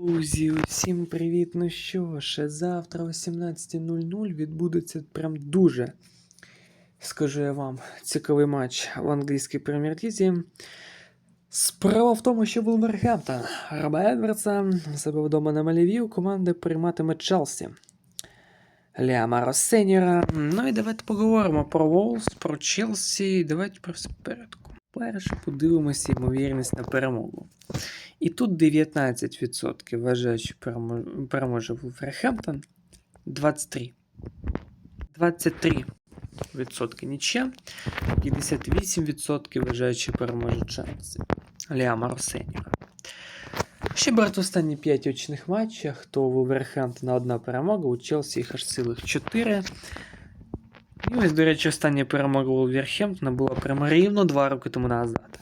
Друзі, усім привіт! Ну що ж, завтра о 17.00 відбудеться прям дуже, скажу я вам, цікавий матч в англійській прем'єр-лізі. Справа в тому, що Вулвергемптон Роба Едвардса себе вдома на Малівів команди прийматиме Челсі. Ляма Росеніра. Ну і давайте поговоримо про Волс, про Челсі. Давайте про порядку. Перше подивимося ймовірність на перемогу. І тут 19% вважають, що перемо- переможе Вулверхемптон. 23. 23% нічия. 58% вважають, що переможе Челсі. Ліама Росеніра. Ще брати останні 5 очних матчах, то у Вулверхемптона одна перемога, у Челсі їх аж цілих 4. І ось, до речі, остання перемога Вулверхемптона була прямо рівно 2 роки тому назад.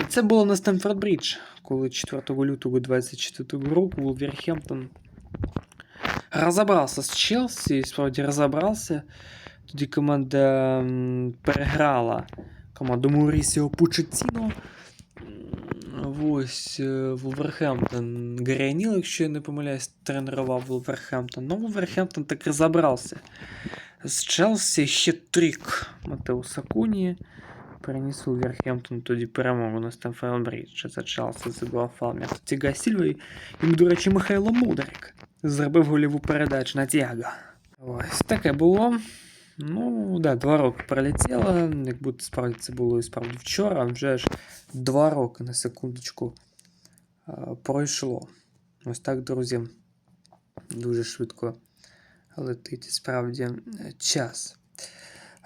І це було на Стемфорд Брідж, коли 4 лютого 24 року Вулверхемптон розібрався з Челсі, і справді розібрався. Тоді команда переграла команду Маурісіо Пучетіно. Ось е, Вулверхемптон Гаріаніл, якщо я не помиляюсь, тренував Вулверхемптон. Ну, Вулверхемптон так розібрався. З Челсі ще трик Матеуса Куні переніс Вулверхемптон тоді перемогу на Стемфорд Брідж. Це Челсі забив Фалмер Тіга Сільва. І, до речі, Михайло Мудрик зробив голіву передачу на Тіаго. Ось таке було. Ну, да, два роки пролетіло. Як будто справді це було і справді вчора, вже ж два роки на секундочку е, пройшло. Ось так, друзі. Дуже швидко летить справді е, час.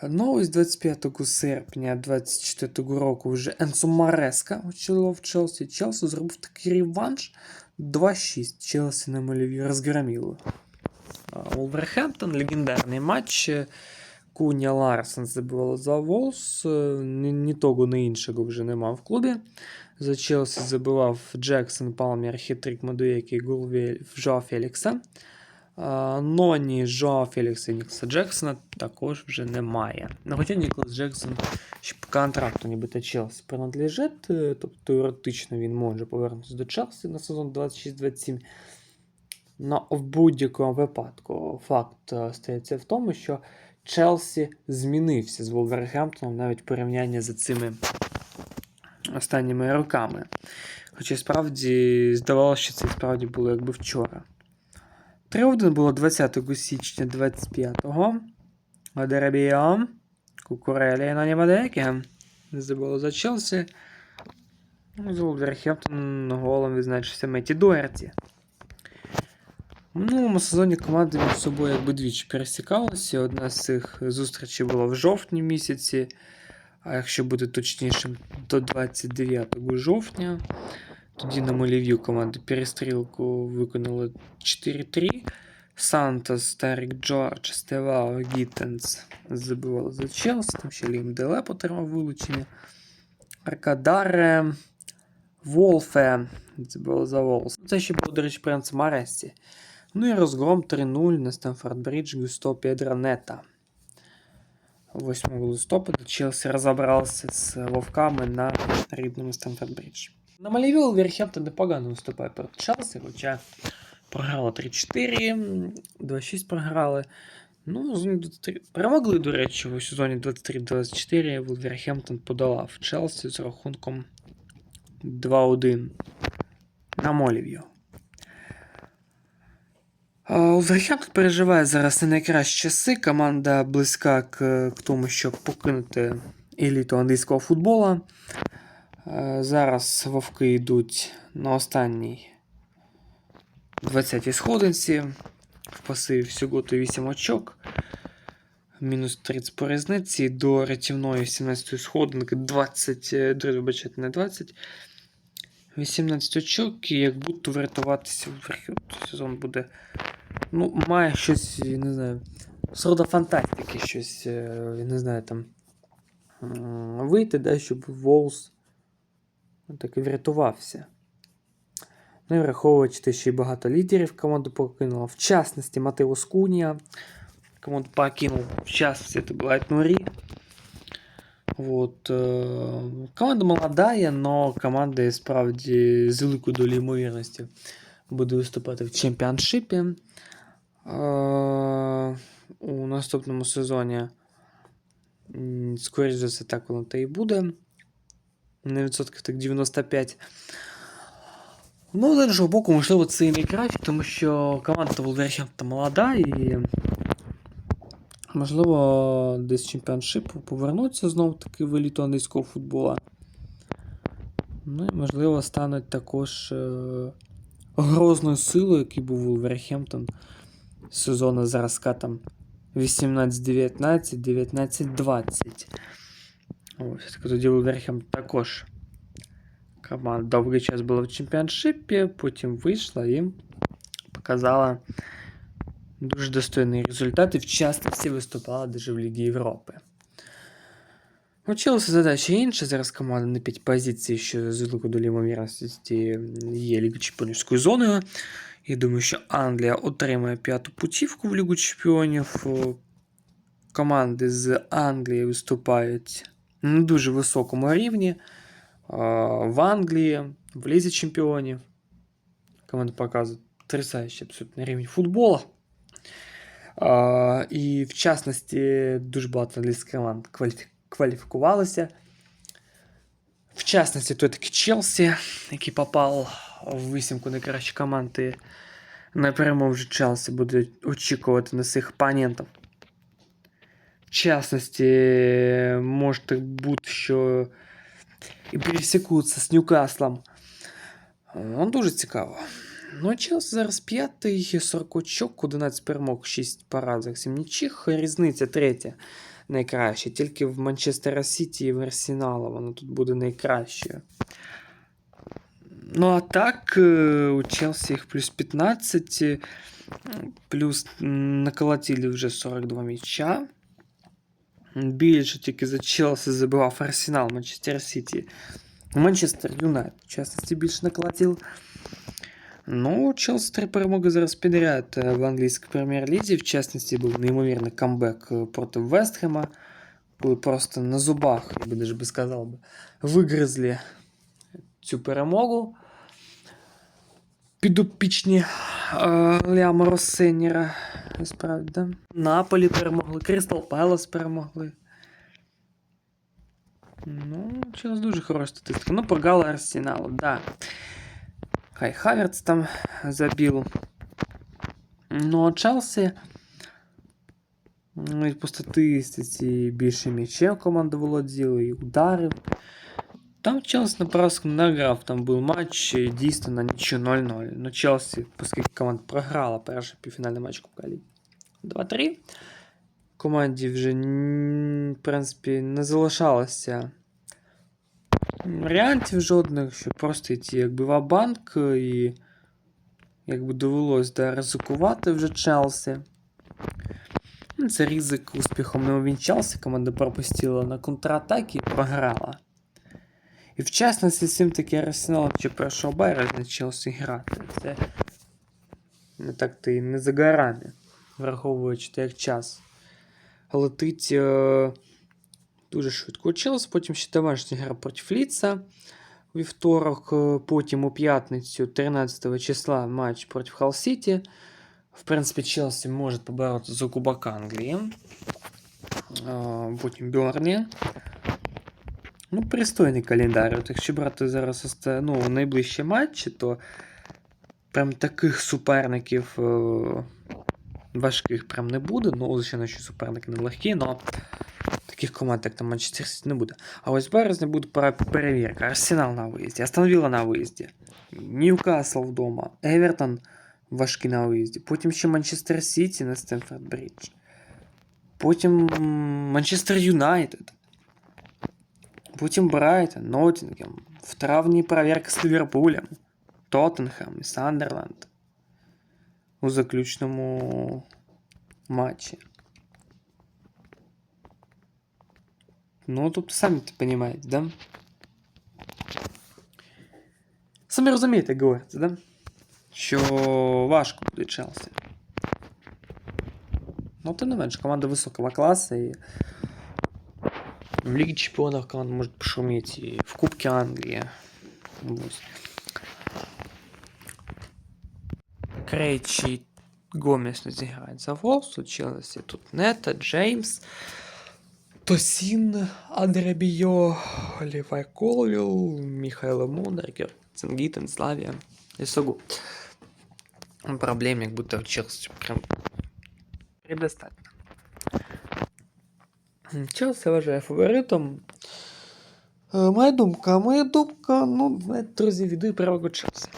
Ну, ось 25 серпня 24 року вже Енсо Мареска очолив Челсі. Челсі зробив такий реванш 2-6. Челсі на Маліві розгроміло. Волверхемптон, легендарний матч. Куня Ларсен забивала за Волс. е, Ні, ні того, ні іншого вже нема в клубі. За Челсі забивав Джексон, Палмер, Хітрик, Мадуєкий, гол Ве- Жоа Фелікса. А, Ноні, Жоа Фелікса і Нікса Джексона також вже немає. Ну, хоча Ніклас Джексон ще по контракту нібито Челсі принадлежить, е, тобто теоретично він може повернутися до Челсі на сезон 26-27. Ну, в будь-якому випадку факт е, стається в тому, що Челсі змінився з Вулвергемптоном навіть в порівнянні з цими останніми роками. Хоча справді здавалося, що це справді було якби вчора. 3-1 було 20 січня 25-го. Деребіо. Кукурелі на Німадекі. Забуло за Челсі. Ну, з Вулверхемптон голом відзначився Меті Дуерті. В минулому сезоні команди між собою якби двічі пересікалися. Одна з цих зустрічей була в жовтні місяці, а якщо бути точнішим, до 29 жовтня. Тоді на Малів'ю команди перестрілку виконали 4-3. Сантос, Тарік Джордж, Стевао, Гіттенс забивали за Челсі, там ще Лім Делеп отримав вилучення. Аркадаре, Волфе забивали за Волс. Це ще був, до речі, Пренц Маресті. Ну і розгром 3-0 на Стемфорд Брідж Густо Педро Нета. 8 листопада Челсі розібрався з Вовками на рідному Стемфорд Брідж. На Маліві Вулверхемптон непогано виступає проти Челсі, хоча програли 3-4, 2-6 програли. Ну, перемогли, до речі, у сезоні 23-24 Вулверхемптон подолав Челсі з рахунком 2-1 на Молів'ю. Вулверхемптон переживає зараз не найкращі часи. Команда близька к, к тому, щоб покинути еліту англійського футбола. Е, Зараз вовки йдуть на останній 20-й сходинці. В пасиві всього то 8 очок. Мінус 30 по різниці. До рятівної 17-ї сходинки 20, е, вибачайте, не 20. 18 очок, і як будто врятуватися в сезон буде. Ну, має щось, я не знаю, срода фантастики, щось, е, я не знаю, там вийти, да, щоб Волс так і врятувався. Ну і враховуючи те, що і багато лідерів команду покинула. В частності Матеус Кунія. Команду покинув в частности, это была Нури. Вот. э, Команда молодая, но команда справді з великою долею ймовірності буде виступати в чемпіоншипі. Е, у наступному сезоні. м, Скоріше за все, так воно та і буде. На відсотків так 95. Ну, з іншого боку, можливо, це і найкраще, тому що команда Вулверхемптон молода і. Можливо, десь чемпіоншип повернуться знов таки в еліту англійського футбола. Ну і можливо стануть також е, грозною силою, який був Вулверхемптон сезону зразка там 18-19, 19-20. Ось, так тоді Вулверхемптон також команда довгий час була в чемпіоншипі, потім вийшла і показала дуже достойні результати. В частності виступала даже в Лігі Європи. У Челсі задача інша. Зараз команда на 5 позицій, що з великою долі ймовірності є Ліга Чемпіонівською зоною. Я думаю, що Англія отримає п'яту путівку в Лігу Чемпіонів. О, Команди з Англії виступають на дуже високому рівні. А, В Англії, в Лізі Чемпіонів. Команда показує потрясаючий абсолютно рівень футбола. А, І в частності дуже багато англійських команд кваліфі- кваліфікувалося. В частності, той таки Челсі, який попав в вісімку найкращих команд. І напряму вже Челсі буде очікувати на своїх опонентів. В частності, може так бути, що і пересікуться з Ньюкаслом. Ну, дуже цікаво. Ну, а Челсі зараз п'ятий, 40 очок, 11 перемог, 6 поразок, 7 нічих. Різниця третя найкраща. Тільки в Манчестера Сіті і в Арсенала вона тут буде найкращою. Ну, а так, е, у Челсі їх плюс 15, е, плюс м, наколотили вже 42 м'яча. Більше тільки за Челсі забивав Арсенал, Манчестер Сіті. Манчестер Юнайтед, в частності, більше наколотив. Ну, Челсі три перемоги зараз підряд е, в англійській прем'єр-лізі. В частності був неймовірний камбек е, проти Вестхема. Були просто на зубах, я би даже би сказав вигризли цю перемогу. Підопічні е, Ляма Россенєра. Справді, да? Наполі перемогли, Кристал Пелос перемогли. Ну, через дуже хороша статистика. Ну, програли Арсеналу, да. Хай Хаверц там забил. Ну, а Челсі. Ну, і по статистиці більше м'ячем команда володіла, і ударів. Там Челсі на поразку награв, там був матч е, дійсно на нічого 0-0. Ну, Челсі, оскільки команда програла перший півфінальний матч Кубка Ліги. 2-3. Команді вже, в принципі, не залишалося варіантів жодних, що просто йти якби в банк і якби довелось да, ризикувати вже Челсі. Ну, Це ризик успіхом не увінчався, команда пропустила на контратакі і програла. І в частності з цим таки Арсенал чи 1 березня Челсі грати. Це не так то і не за горами, враховуючи те, як час летить е, дуже швидко. Челсі, потім ще домашня гра проти Ліца у вівторок, е, потім у п'ятницю, 13 числа, матч проти Халл Сіті. В принципі, Челсі може побороти за Кубок Англії. Е, Потім Бьорні. Ну, пристойний календар. От якщо брати зараз ну, найближчі матчі, то прям таких суперників е, важких прям не буде. Ну, звичайно, що суперники не легкі, але таких команд, як там Манчестер Сіті, не буде. А ось в березні буде перевірка. Арсенал на виїзді, Астон Вілла на виїзді, Ньюкасл вдома, Евертон важкий на виїзді. Потім ще Манчестер Сіті на Стенфорд Брідж. Потім Манчестер Юнайтед. Потім Брайтон, Ноттінгем. В травні перевірка з Ліверпулем, Тоттенхем і Сандерленд. У заключному матчі. Ну, тут самі розумієте, да? Самі розумієте, як говориться, да? Що важко буде Челсі. Ну, тим не менш, команда високого класу і в Лиге Чемпионов команда может пошуметь и в Кубке Англии. Ось. Крейчі Гомес не зіграють за Волс, у Челсі тут Нета, Джеймс, Тосін, Адребійо, Лівай Колвіл, Міхайло Мудрикер, Цингітен, Славія і Согу. Проблем як будто в Челсі прям предостатньо. Челсі вважає фаворитом. Е, Моя думка, моя думка, ну, знаєте, друзі, віддаю перевагу Челсі.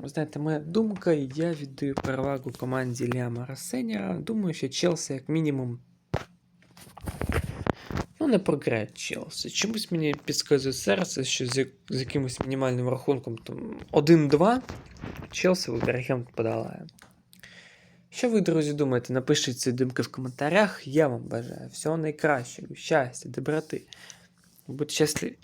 Ви знаєте, моя думка, я віддаю перевагу команді Ліама Рассеніра. Думаю, що Челсі, як мінімум, ну, не програє Челсі. Чомусь мені підказує серце, що з, з якимось мінімальним рахунком там 1-2 Челсі Вулверхем подолає. Що ви, друзі, думаєте? Напишіть ці думки в коментарях. Я вам бажаю всього найкращого, щастя, доброти. Будьте щасливі.